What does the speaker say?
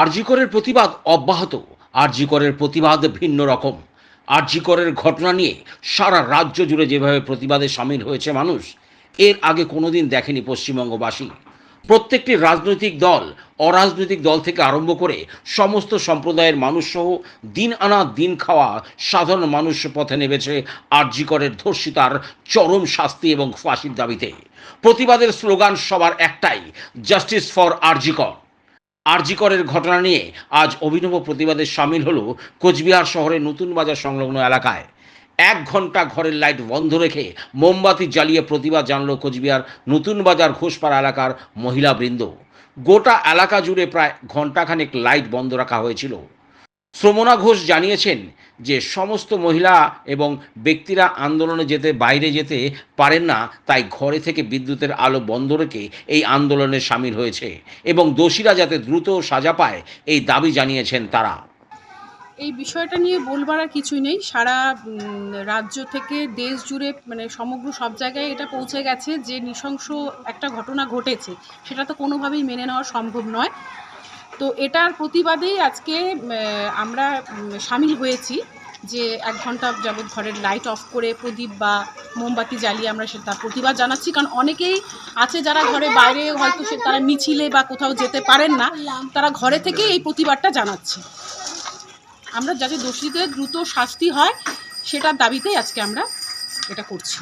আরজিকরের প্রতিবাদ অব্যাহত। আরজিকরের প্রতিবাদ ভিন্ন রকম। আরজিকরের ঘটনা নিয়ে সারা রাজ্য জুড়ে যেভাবে প্রতিবাদে সামিল হয়েছে মানুষ, এর আগে কোনোদিন দেখেনি পশ্চিমবঙ্গবাসী। প্রত্যেকটি রাজনৈতিক দল, অরাজনৈতিক দল থেকে আরম্ভ করে সমস্ত সম্প্রদায়ের মানুষ সহ দিন আনা দিন খাওয়া সাধারণ মানুষ পথে নেমেছে আরজিকরের ধর্ষিতার চরম শাস্তি এবং ফাঁসির দাবিতে। প্রতিবাদের স্লোগান সবার একটাই, জাস্টিস ফর আরজিকর। আরজিকরের ঘটনা নিয়ে আজ অভিনব প্রতিবাদে সামিল হল কোচবিহার শহরের নতুন বাজার সংলগ্ন এলাকায়। এক ঘণ্টা ঘরের লাইট বন্ধ রেখে মোমবাতি জ্বালিয়ে প্রতিবাদ জানল কোচবিহার নতুন বাজার ঘোষপাড়া এলাকার মহিলাবৃন্দ। গোটা এলাকা জুড়ে প্রায় ঘণ্টাখানেক লাইট বন্ধ রাখা হয়েছিল। শ্রমনা ঘোষ জানিয়েছেন যে সমস্ত মহিলা এবং ব্যক্তিরা আন্দোলনে যেতে, বাইরে যেতে পারেন না, তাই ঘরে থেকে বিদ্যুতের আলো বন্ধ রেখে এই আন্দোলনে সামিল হয়েছে এবং দোষীরা যাতে দ্রুত সাজা পায়, এই দাবি জানিয়েছেন তারা। এই বিষয়টা নিয়ে বলবার আর কিছুই নেই। সারা রাজ্য থেকে দেশ জুড়ে মানে সমগ্র সব জায়গায় এটা পৌঁছে গেছে যে নৃশংস একটা ঘটনা ঘটেছে। সেটা তো কোনোভাবেই মেনে নেওয়া সম্ভব নয়। তো এটার প্রতিবাদেই আজকে আমরা সামিল হয়েছি যে এক ঘণ্টা যাবৎ ঘরের লাইট অফ করে প্রদীপ বা মোমবাতি জ্বালিয়ে আমরা সেটা প্রতিবাদ জানাচ্ছি। কারণ অনেকেই আছে যারা ঘরে বাইরে হয়তো সে তারা মিছিলে বা কোথাও যেতে পারেন না, তারা ঘরে থেকে এই প্রতিবাদটা জানাচ্ছে। আমরা যাতে দোষীদের দ্রুত শাস্তি হয়, সেটার দাবিতেই আজকে আমরা এটা করছি।